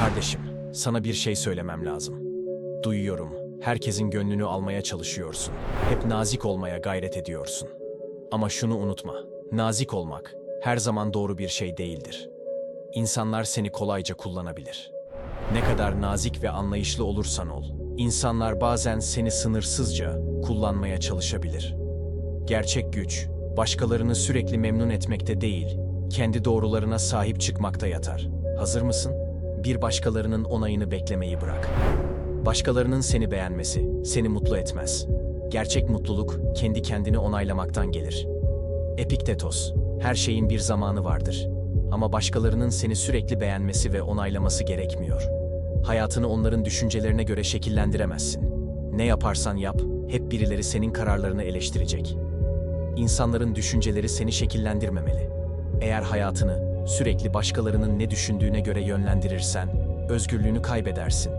Kardeşim, sana bir şey söylemem lazım. Duyuyorum, herkesin gönlünü almaya çalışıyorsun. Hep nazik olmaya gayret ediyorsun. Ama şunu unutma, nazik olmak her zaman doğru bir şey değildir. İnsanlar seni kolayca kullanabilir. Ne kadar nazik ve anlayışlı olursan ol, insanlar bazen seni sınırsızca kullanmaya çalışabilir. Gerçek güç, başkalarını sürekli memnun etmekte değil, kendi doğrularına sahip çıkmakta yatar. Hazır mısın? Bir başkalarının onayını beklemeyi bırak. Başkalarının seni beğenmesi seni mutlu etmez. Gerçek mutluluk kendi kendini onaylamaktan gelir. Epiktetos, her şeyin bir zamanı vardır. Ama başkalarının seni sürekli beğenmesi ve onaylaması gerekmiyor. Hayatını onların düşüncelerine göre şekillendiremezsin. Ne yaparsan yap, hep birileri senin kararlarını eleştirecek. İnsanların düşünceleri seni şekillendirmemeli. Eğer hayatını sürekli başkalarının ne düşündüğüne göre yönlendirirsen, özgürlüğünü kaybedersin.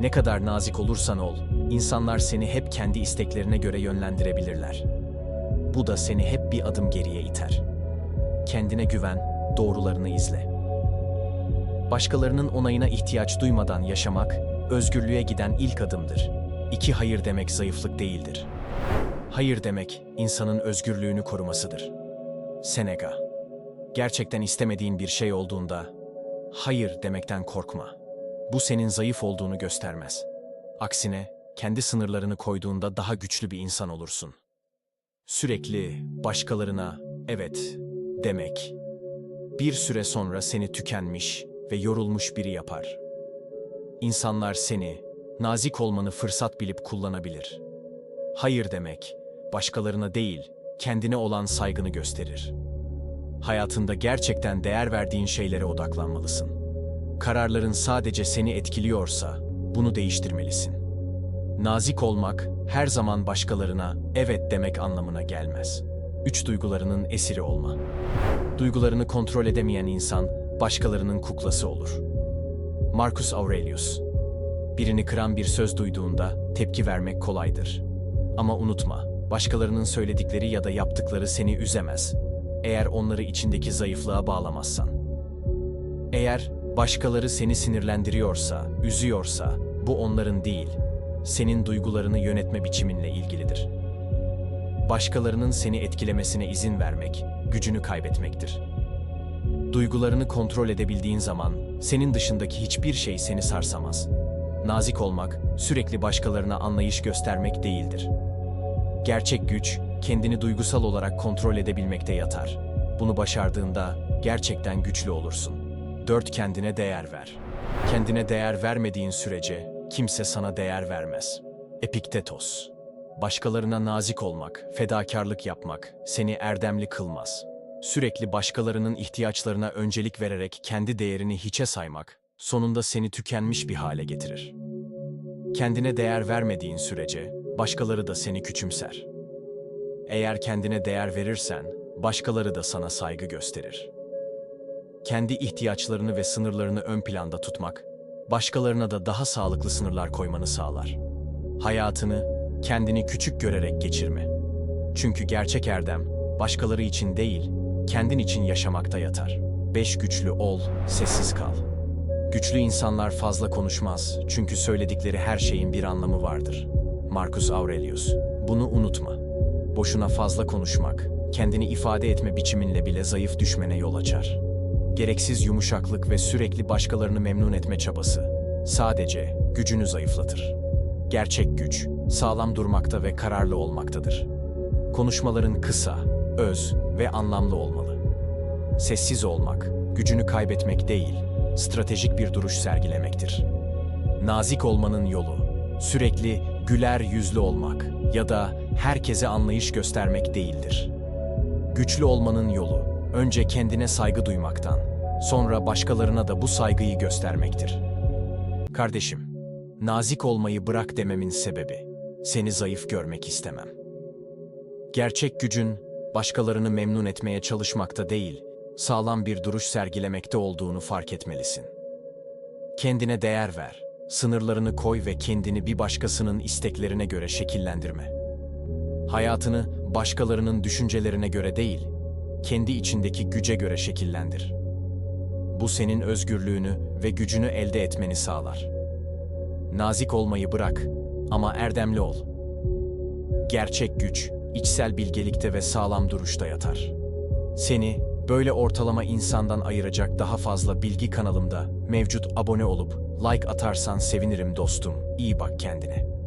Ne kadar nazik olursan ol, insanlar seni hep kendi isteklerine göre yönlendirebilirler. Bu da seni hep bir adım geriye iter. Kendine güven, doğrularını izle. Başkalarının onayına ihtiyaç duymadan yaşamak, özgürlüğe giden ilk adımdır. İki hayır demek zayıflık değildir. Hayır demek, insanın özgürlüğünü korumasıdır. Seneca Gerçekten istemediğin bir şey olduğunda, hayır demekten korkma. Bu senin zayıf olduğunu göstermez. Aksine, kendi sınırlarını koyduğunda daha güçlü bir insan olursun. Sürekli başkalarına evet demek, bir süre sonra seni tükenmiş ve yorulmuş biri yapar. İnsanlar seni, nazik olmanı fırsat bilip kullanabilir. Hayır demek, başkalarına değil, kendine olan saygını gösterir. Hayatında gerçekten değer verdiğin şeylere odaklanmalısın. Kararların sadece seni etkiliyorsa, bunu değiştirmelisin. Nazik olmak, her zaman başkalarına evet demek anlamına gelmez. Üç duygularının esiri olma. Duygularını kontrol edemeyen insan, başkalarının kuklası olur. Marcus Aurelius Birini kıran bir söz duyduğunda tepki vermek kolaydır. Ama unutma, başkalarının söyledikleri ya da yaptıkları seni üzemez. Eğer onları içindeki zayıflığa bağlamazsan. Eğer başkaları seni sinirlendiriyorsa, üzüyorsa, bu onların değil, senin duygularını yönetme biçiminle ilgilidir. Başkalarının seni etkilemesine izin vermek, gücünü kaybetmektir. Duygularını kontrol edebildiğin zaman, senin dışındaki hiçbir şey seni sarsamaz. Nazik olmak, sürekli başkalarına anlayış göstermek değildir. Gerçek güç, kendini duygusal olarak kontrol edebilmekte yatar. Bunu başardığında gerçekten güçlü olursun. 4. Kendine değer ver. Kendine değer vermediğin sürece kimse sana değer vermez. Epiktetos Başkalarına nazik olmak, fedakarlık yapmak seni erdemli kılmaz. Sürekli başkalarının ihtiyaçlarına öncelik vererek kendi değerini hiçe saymak, sonunda seni tükenmiş bir hale getirir. Kendine değer vermediğin sürece başkaları da seni küçümser. Eğer kendine değer verirsen, başkaları da sana saygı gösterir. Kendi ihtiyaçlarını ve sınırlarını ön planda tutmak, başkalarına da daha sağlıklı sınırlar koymanı sağlar. Hayatını kendini küçük görerek geçirme. Çünkü gerçek erdem başkaları için değil, kendin için yaşamakta yatar. Beş güçlü ol, sessiz kal. Güçlü insanlar fazla konuşmaz çünkü söyledikleri her şeyin bir anlamı vardır. Marcus Aurelius. Bunu unutma. Boşuna fazla konuşmak, kendini ifade etme biçiminle bile zayıf düşmene yol açar. Gereksiz yumuşaklık ve sürekli başkalarını memnun etme çabası sadece gücünü zayıflatır. Gerçek güç, sağlam durmakta ve kararlı olmaktadır. Konuşmaların kısa, öz ve anlamlı olmalı. Sessiz olmak, gücünü kaybetmek değil, stratejik bir duruş sergilemektir. Nazik olmanın yolu, sürekli güler yüzlü olmak ya da herkese anlayış göstermek değildir. Güçlü olmanın yolu, önce kendine saygı duymaktan, sonra başkalarına da bu saygıyı göstermektir. Kardeşim, nazik olmayı bırak dememin sebebi, seni zayıf görmek istemem. Gerçek gücün, başkalarını memnun etmeye çalışmakta değil, sağlam bir duruş sergilemekte olduğunu fark etmelisin. Kendine değer ver, sınırlarını koy ve kendini bir başkasının isteklerine göre şekillendirme. Hayatını başkalarının düşüncelerine göre değil, kendi içindeki güce göre şekillendir. Bu senin özgürlüğünü ve gücünü elde etmeni sağlar. Nazik olmayı bırak ama erdemli ol. Gerçek güç, içsel bilgelikte ve sağlam duruşta yatar. Seni böyle ortalama insandan ayıracak daha fazla bilgi kanalımda mevcut abone olup like atarsan sevinirim dostum. İyi bak kendine.